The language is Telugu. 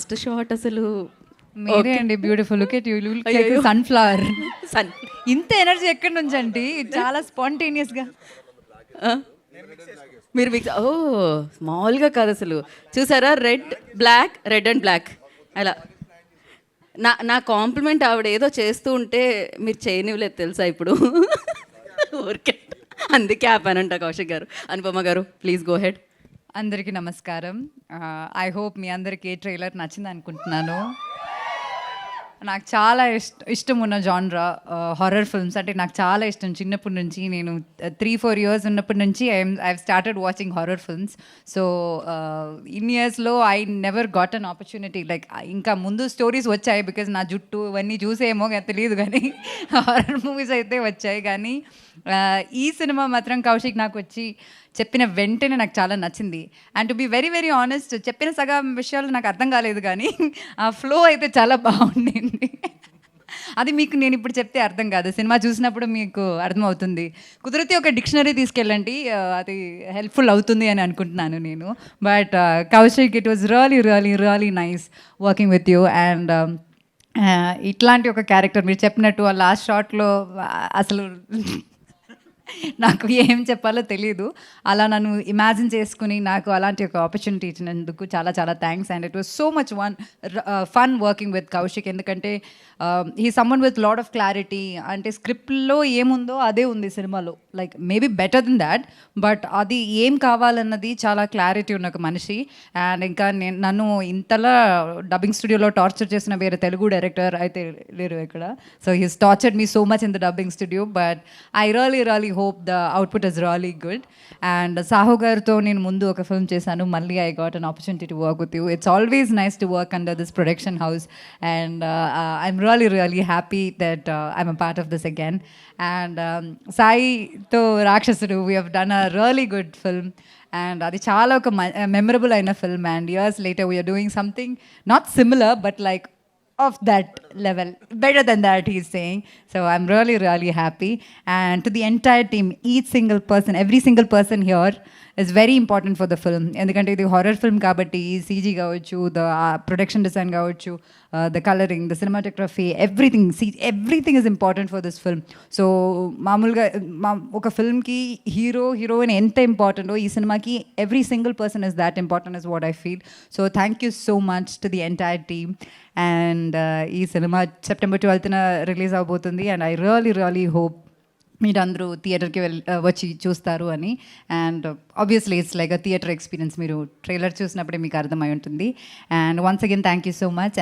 లాస్ట్ షాట్ అసలు. మీరే అండి beautiful look at you look like అయ్యయ్యో. సన్ఫ్లవర్ సన్ ఇంత ఎనర్జీ ఎక్కడి నుంచి అండి? చాలా స్పాంటేనియస్గా? మీరు మిక్స్ ఓ స్మాల్గా కాదు అసలు. చూసారా? Red black red and black అలా. నా నా కాంప్లిమెంట్ ఆవిడ ఏదో చేస్తూ ఉంటే మీరు చేయనివ్వలేదు తెలుసా ఇప్పుడు? ఊరికే. అందుకే ఆపానంట కౌశిక్ గారు. అనుపమ గారు ప్లీజ్ గో హెడ్ అందరికీ నమస్కారం. ఐ హోప్ మీ అందరికీ ట్రైలర్ నచ్చింది అనుకుంటున్నాను నాకు చాలా ఇష్ట ఇష్టం ఉన్న జాన్రా హారర్ ఫిల్మ్స్ అంటే నాకు చాలా ఇష్టం. చిన్నప్పటి నుంచి నేను త్రీ ఫోర్ ఇయర్స్ ఉన్నప్పటి నుంచి I'm I started watching horror films so in ఇయర్స్లో I never got an opportunity like ఇంకా ముందు స్టోరీస్ వచ్చాయి బికాజ్ నా జుట్టు ఇవన్నీ చూసేమో తెలియదు కానీ హారర్ మూవీస్ అయితే వచ్చాయి కానీ ఈ సినిమా మాత్రం కౌశిక్ నాకు వచ్చి చెప్పిన వెంటనే నాకు చాలా నచ్చింది. And to be very very honest చెప్పిన సగం విషయాలు నాకు అర్థం కాలేదు కానీ ఆ ఫ్లో అయితే చాలా బాగుండింది. అది మీకు నేను ఇప్పుడు చెప్తే అర్థం కాదు. సినిమా చూసినప్పుడు మీకు అర్థమవుతుంది. కుదిరితే ఒక డిక్షనరీ తీసుకెళ్ళండి. అది హెల్ప్ఫుల్ అవుతుంది అని అనుకుంటున్నాను నేను. But Kaushik it was really really really nice working with you and ఇట్లాంటి ఒక క్యారెక్టర్ మీరు చెప్పినట్టు ఆ లాస్ట్ షార్ట్లో అసలు నాకు ఏం చెప్పాలో తెలియదు అలా నన్ను ఇమాజిన్ చేసుకుని నాకు అలాంటి ఒక ఆపర్చునిటీ ఇచ్చినందుకు చాలా చాలా thanks and it was so much one fun working with Kaushik ఎందుకంటే he summon with lot of clarity అంటే స్క్రిప్ట్లో ఏముందో అదే ఉంది సినిమాలో. Like maybe better then that but అది ఏం కావాలన్నది చాలా క్లారిటీ ఉన్న ఒక మనిషి. అండ్ ఇంకా నేను నన్ను ఇంతలా డబ్బింగ్ స్టూడియోలో టార్చర్ చేసిన వేరే తెలుగు డైరెక్టర్ అయితే లేరు ఇక్కడ. So he's tortured me so much in the dubbing studio but I really really hope the output is really good and Sahu గారితో నేను ముందు ఒక ఫిల్మ్ చేశాను మళ్ళీ I got an opportunity to work with you it's always nice to work under this production house and I'm really really happy that I'm a part of this again and Sai తో Rakshasudu we have done a really good film and అది చాలా ఒక మెమరబుల్ అయిన film and years later we're doing something not similar but like of that level better than that he's saying so i'm really really happy and to the entire team each single person every single person here is very important for the film ఎందుకంటే ఇది హారర్ ఫిల్మ్ కాబట్టి సీజీ కావచ్చు ద ప్రొడక్షన్ డిజైన్ కావచ్చు the colouring the cinematography everything see everything is important for this film so మామూలుగా మా ఒక ఫిల్మ్కి హీరో హీరోయిన్ ఎంత ఇంపార్టెంటో ఈ సినిమాకి every single person is that important is what I feel so thank you so much to the entire team and ఈ సినిమా సెప్టెంబర్ ట్వెల్త్న రిలీజ్ అవబోతుంది. And I really really hope మీరందరూ థియేటర్కి వెళ్ళి వచ్చి చూస్తారు అని. And obviously it's like a theatre experience. మీరు ట్రైలర్ చూసినప్పుడే మీకు అర్థమై ఉంటుంది. And once again thank you so much.